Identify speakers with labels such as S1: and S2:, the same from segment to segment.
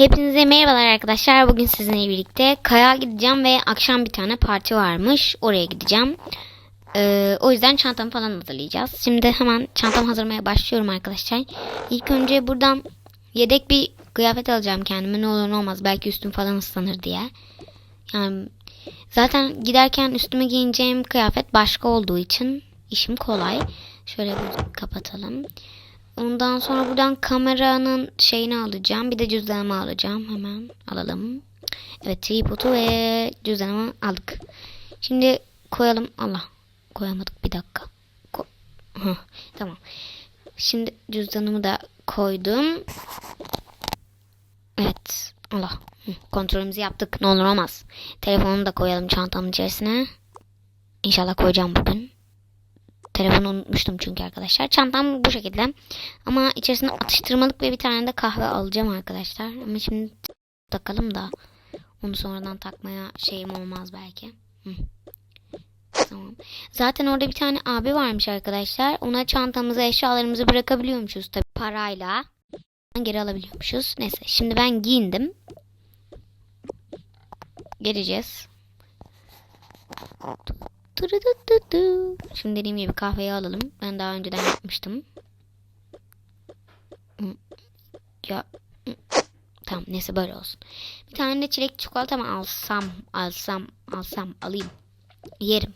S1: Hepinize merhabalar arkadaşlar. Bugün sizinle birlikte Kaya gideceğim ve akşam bir tane parti varmış. Oraya gideceğim. Ee, o yüzden çantamı falan hazırlayacağız. Şimdi hemen çantamı hazırlamaya başlıyorum arkadaşlar. İlk önce buradan yedek bir kıyafet alacağım kendime. Ne olur ne olmaz. Belki üstüm falan ıslanır diye. Yani zaten giderken üstüme giyineceğim kıyafet başka olduğu için işim kolay. Şöyle bir kapatalım. Ondan sonra buradan kameranın şeyini alacağım. Bir de cüzdanımı alacağım. Hemen alalım. Evet tripodu ve cüzdanımı aldık. Şimdi koyalım. Allah koyamadık bir dakika. Ko tamam. Şimdi cüzdanımı da koydum. Evet. Allah. Kontrolümüzü yaptık. Ne olur olmaz. Telefonumu da koyalım çantamın içerisine. İnşallah koyacağım bugün. Telefonu unutmuştum çünkü arkadaşlar. Çantam bu şekilde. Ama içerisine atıştırmalık ve bir tane de kahve alacağım arkadaşlar. Ama şimdi takalım da onu sonradan takmaya şeyim olmaz belki. Hı. Tamam. Zaten orada bir tane abi varmış arkadaşlar. Ona çantamızı, eşyalarımızı bırakabiliyormuşuz tabii parayla. Geri alabiliyormuşuz. Neyse şimdi ben giyindim. Geleceğiz. Şimdi dediğim gibi kahveyi alalım. Ben daha önceden yapmıştım. Hı. Ya hı. tamam neyse böyle olsun. Bir tane de çilek çikolata mı alsam alsam alsam alayım. Yerim.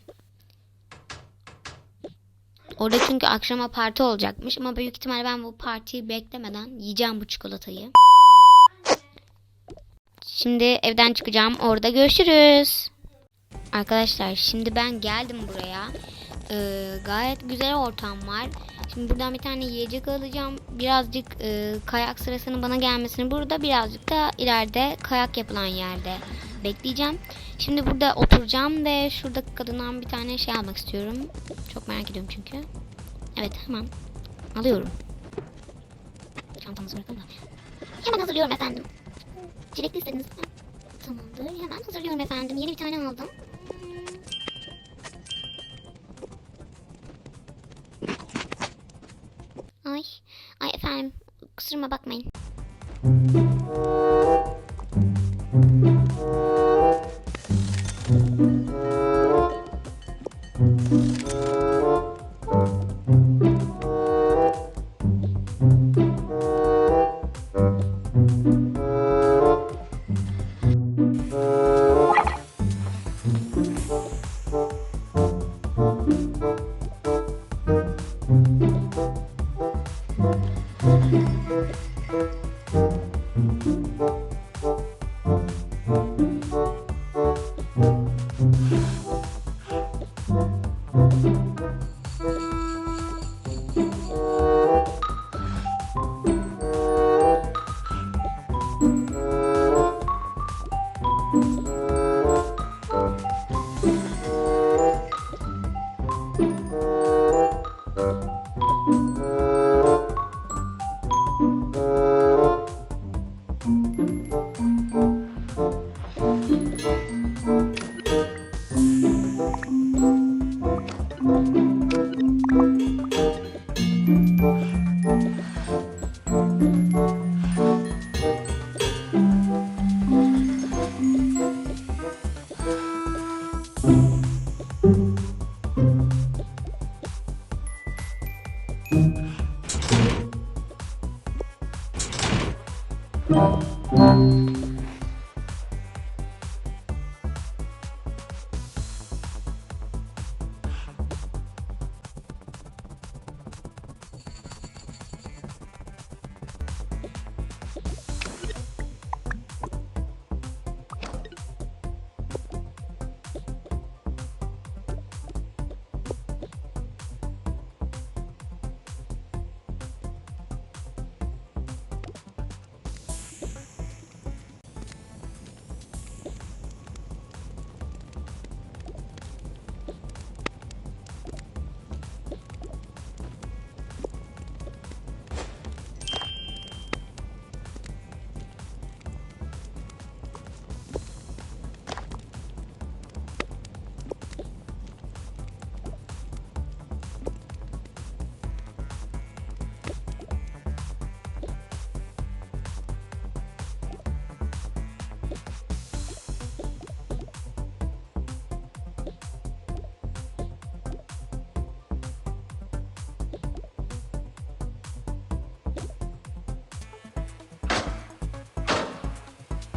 S1: Orada çünkü akşama parti olacakmış ama büyük ihtimalle ben bu partiyi beklemeden yiyeceğim bu çikolatayı. Şimdi evden çıkacağım. Orada görüşürüz. Arkadaşlar şimdi ben geldim buraya. Ee, gayet güzel ortam var. Şimdi buradan bir tane yiyecek alacağım. Birazcık e, kayak sırasının bana gelmesini burada birazcık da ileride kayak yapılan yerde bekleyeceğim. Şimdi burada oturacağım ve şurada kadından bir tane şey almak istiyorum. Çok merak ediyorum çünkü. Evet hemen alıyorum. Çantamızı bırakalım da. Hemen hazırlıyorum efendim. Çilekli istediniz? Tamamdır. Hemen hazırlıyorum efendim. Yeni bir tane aldım. efendim. Kusuruma bakmayın. Thank you. Thank you.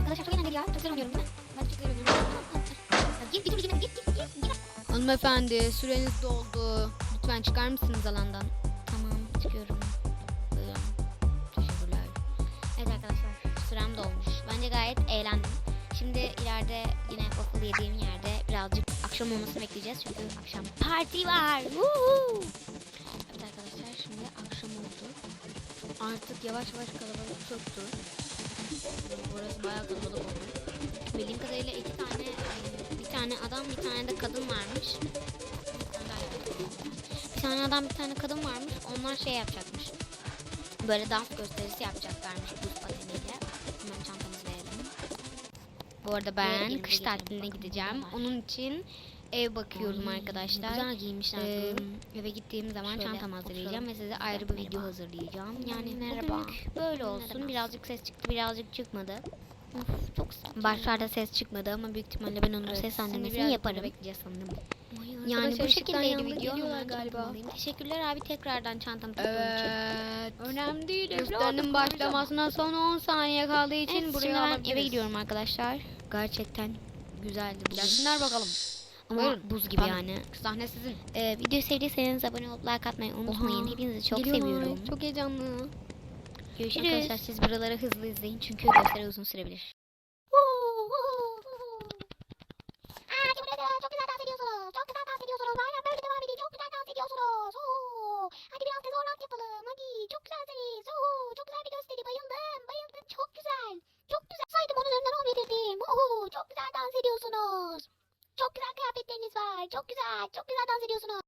S1: Arkadaşlar çok eğlenceli ya. Çok güzel oynuyorum değil mi? Ben de çok güzel oynuyorum. Türlü gitmedi. Git git git. git.
S2: Hanımefendi süreniz doldu. Lütfen çıkar mısınız alandan?
S1: Tamam çıkıyorum. Buyurun. Teşekkürler. Evet arkadaşlar sürem dolmuş. Bence gayet eğlendim. Şimdi ileride yine waffle yediğim yerde birazcık akşam olmasını bekleyeceğiz. Çünkü akşam parti var. Woohoo! Evet arkadaşlar şimdi akşam oldu. Artık yavaş yavaş kalabalık çöktü. Burası bayağı kalabalık oldu. Bildiğim kadarıyla iki tane bir tane adam bir tane de kadın varmış. Bir tane adam bir tane kadın varmış. Onlar şey yapacakmış. Böyle dans gösterisi yapacaklarmış buz pateniyle. Hemen çantamızı verelim. Bu arada ben kış tatiline gideceğim. Onun için ev bakıyorum arkadaşlar.
S2: güzel giymişler
S1: Ee, eve gittiğim zaman
S2: Şöyle
S1: çantamı hazırlayacağım ve size ayrı bir
S2: Merhaba.
S1: video hazırlayacağım. Yani
S2: Merhaba.
S1: böyle olsun.
S2: Merhaba.
S1: Birazcık ses çıktı, birazcık çıkmadı. Of, çok Başlarda ses çıkmadı ama büyük ihtimalle ben onun
S2: Evet,
S1: ses annemesini yaparım. bekleyeceğiz sanırım.
S2: Yani bu
S1: bu
S2: şekildeydi video.
S1: Hemen
S2: galiba.
S1: Teşekkürler abi tekrardan çantamı tuttuğun için.
S2: Evet.
S1: Önemli değil.
S2: Gösterinin başlamasına son 10 saniye kaldığı için
S1: Evet,
S2: buraya
S1: eve gidiyorum arkadaşlar. Gerçekten güzeldi.
S2: Gelsinler bakalım.
S1: Ama
S2: Buyurun.
S1: buz gibi
S2: Tamam.
S1: yani.
S2: Sahne sizin.
S1: Ee, videoyu sevdiyseniz abone olup like atmayı unutmayın.
S2: Oha,
S1: Hepinizi çok
S2: Geliyorlar.
S1: seviyorum.
S2: Çok heyecanlı.
S1: Görüşürüz. Arkadaşlar siz buraları hızlı izleyin çünkü gösteri uzun sürebilir.
S3: Çok güzel dans ediyorsunuz. Çok güzel kıyafetleriniz var. Çok güzel. Çok güzel dans ediyorsunuz.